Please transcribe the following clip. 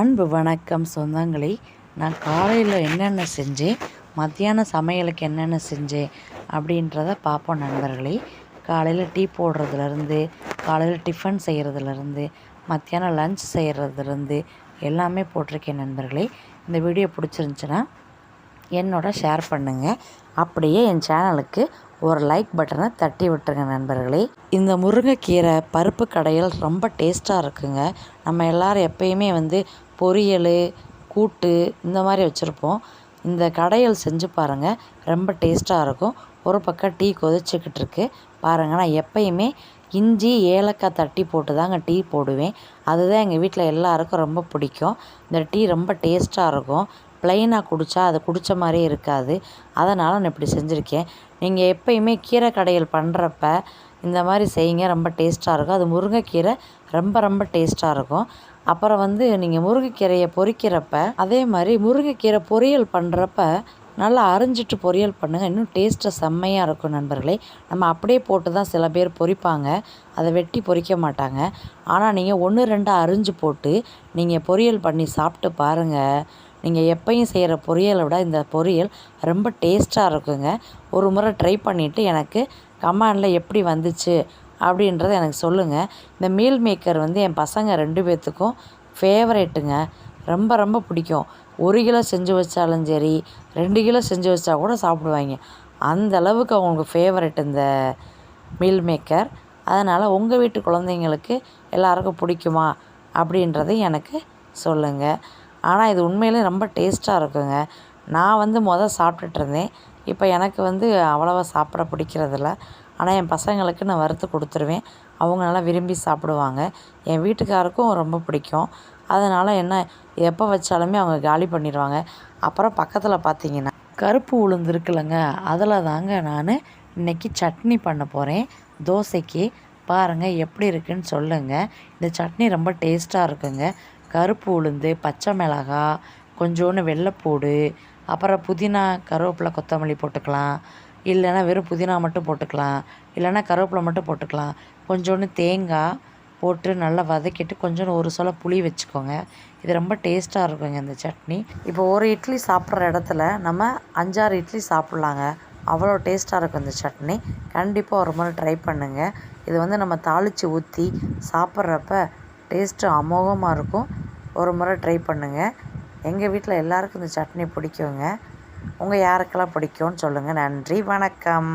அன்பு வணக்கம் சொந்தங்களே. நான் காலையில் என்னென்ன செஞ்சேன்? மத்தியானம் சமையலுக்கு என்னென்ன செஞ்சேன்? அப்படின்றத பார்ப்போம் நண்பர்களே. காலையில் டீ போடுறதுலேருந்து காலையில் டிஃபன் செய்கிறதுலேருந்து மத்தியானம் லஞ்ச் செய்கிறதுலேருந்து எல்லாமே போட்டிருக்கேன் நண்பர்களே. இந்த வீடியோ பிடிச்சிருந்துச்சின்னா என்னோட ஷேர் பண்ணுங்கள் அப்படியே என் சேனலுக்கு ஒரு லைக் பட்டனை தட்டி விட்டுருங்க நண்பர்களே. இந்த முருங்கைக்கீரை பருப்பு கடையில் ரொம்ப டேஸ்ட்டாக இருக்குங்க. நம்ம எல்லோரும் எப்பயுமே வந்து பொரியல் கூட்டு இந்த மாதிரி வச்சுருப்போம். இந்த கடையல் செஞ்சு பாருங்கள் ரொம்ப டேஸ்ட்டாக இருக்கும். ஒரு பக்கம் டீ கொதிச்சுக்கிட்டு இருக்கு. பாருங்கள் நான் எப்பயுமே இஞ்சி ஏலக்காய் தட்டி போட்டு தாங்க டீ போடுவேன். அதுதான் எங்கள் வீட்டில் எல்லாருக்கும் ரொம்ப பிடிக்கும். இந்த டீ ரொம்ப டேஸ்ட்டாக இருக்கும். ப்ளைனாக குடித்தா அது குடித்த மாதிரியே இருக்காது. அதனால் நான் இப்படி செஞ்சுருக்கேன். நீங்கள் எப்பயுமே கீரை கடையில் பண்ணுறப்ப இந்த மாதிரி செய்யுங்க. ரொம்ப டேஸ்ட்டாக இருக்கும். அது முருங்கைக்கீரை ரொம்ப ரொம்ப டேஸ்ட்டாக இருக்கும். அப்புறம் வந்து நீங்கள் முருங்கைக்கீரையை பொரிக்கிறப்ப அதே மாதிரி முருங்கைக்கீரை பொரியல் பண்ணுறப்ப நல்லா அரிஞ்சிட்டு பொரியல் பண்ணுங்கள் இன்னும் டேஸ்ட்டு செம்மையாக இருக்கும் நண்பர்களே. நம்ம அப்படியே போட்டு தான் சில பேர் பொரிப்பாங்க அதை வெட்டி பொரிக்க மாட்டாங்க. ஆனால் நீங்கள் ஒன்று ரெண்டாக அரிஞ்சு போட்டு நீங்கள் பொரியல் பண்ணி சாப்பிட்டு பாருங்கள் நீங்கள் எப்பயும் செய்கிற பொரியலை விட இந்த பொரியல் ரொம்ப டேஸ்ட்டாக இருக்குங்க. ஒரு முறை ட்ரை பண்ணிவிட்டு எனக்கு கமாண்டில் எப்படி வந்துச்சு? அப்படின்றத எனக்கு சொல்லுங்கள் இந்த மீல் மேக்கர் வந்து என் பசங்க ரெண்டு பேர்த்துக்கும் ஃபேவரேட்டுங்க ரொம்ப ரொம்ப பிடிக்கும். ஒரு கிலோ செஞ்சு வச்சாலும் சரி ரெண்டு கிலோ செஞ்சு வச்சா கூட சாப்பிடுவாங்க. அந்த அளவுக்கு அவங்களுக்கு ஃபேவரெட் இந்த மீல் மேக்கர் அதனால் உங்கள் வீட்டு குழந்தைங்களுக்கு எல்லாருக்கும் பிடிக்குமா அப்படின்றத எனக்கு சொல்லுங்கள் ஆனால் இது உண்மையிலே ரொம்ப டேஸ்ட்டாக இருக்குங்க. நான் வந்து மொதல் சாப்பிட்டுட்டு இருந்தேன். இப்போ எனக்கு வந்து அவ்வளோவா சாப்பிட பிடிக்கிறதில்ல. ஆனால் என் பசங்களுக்கு நான் வறுத்து கொடுத்துருவேன். அவங்க நல்லா விரும்பி சாப்பிடுவாங்க. என் வீட்டுக்காருக்கும் ரொம்ப பிடிக்கும். அதனால் என்ன எப்போ வச்சாலுமே அவங்க காலி பண்ணிடுவாங்க. அப்புறம் பக்கத்தில் பார்த்தீங்கன்னா கருப்பு உளுந்து இருக்குல்லங்க. அதில் தாங்க நான் இன்றைக்கி சட்னி பண்ண போகிறேன் தோசைக்கு. பாருங்கள் எப்படி இருக்குன்னு சொல்லுங்கள் இந்த சட்னி ரொம்ப டேஸ்ட்டாக இருக்குங்க. கருப்பு உளுந்து பச்சை மிளகா கொஞ்சோண்டு வெள்ளைப்பூடு அப்புறம் புதினா கருவேப்பிலை கொத்தமல்லி போட்டுக்கலாம். இல்லைன்னா வெறும் புதினா மட்டும் போட்டுக்கலாம். இல்லைன்னா கருவேப்பிலை மட்டும் போட்டுக்கலாம். கொஞ்சோண்டு தேங்காய் போட்டு நல்லா வதக்கிட்டு கொஞ்சோண்டு ஒரு சொல புளி வச்சுக்கோங்க. இது ரொம்ப டேஸ்ட்டாக இருக்குங்க இந்த சட்னி. இப்போ ஒரு இட்லி சாப்பிட்ற இடத்துல நம்ம அஞ்சாறு இட்லி சாப்பிட்லாங்க. அவ்வளோ டேஸ்ட்டாக இருக்கும் இந்த சட்னி. கண்டிப்பாக ஒரு முறை ட்ரை பண்ணுங்கள் இது வந்து நம்ம தாளித்து ஊற்றி சாப்பிட்றப்ப டேஸ்ட்டு அமோகமாக இருக்கும். ஒரு முறை ட்ரை பண்ணுங்கள் எங்கள் வீட்டில் எல்லாருக்கும் இந்த சட்னி பிடிக்குங்க. உங்கள் யாருக்கெல்லாம் பிடிக்கும்னு சொல்லுங்கள் நன்றி வணக்கம்.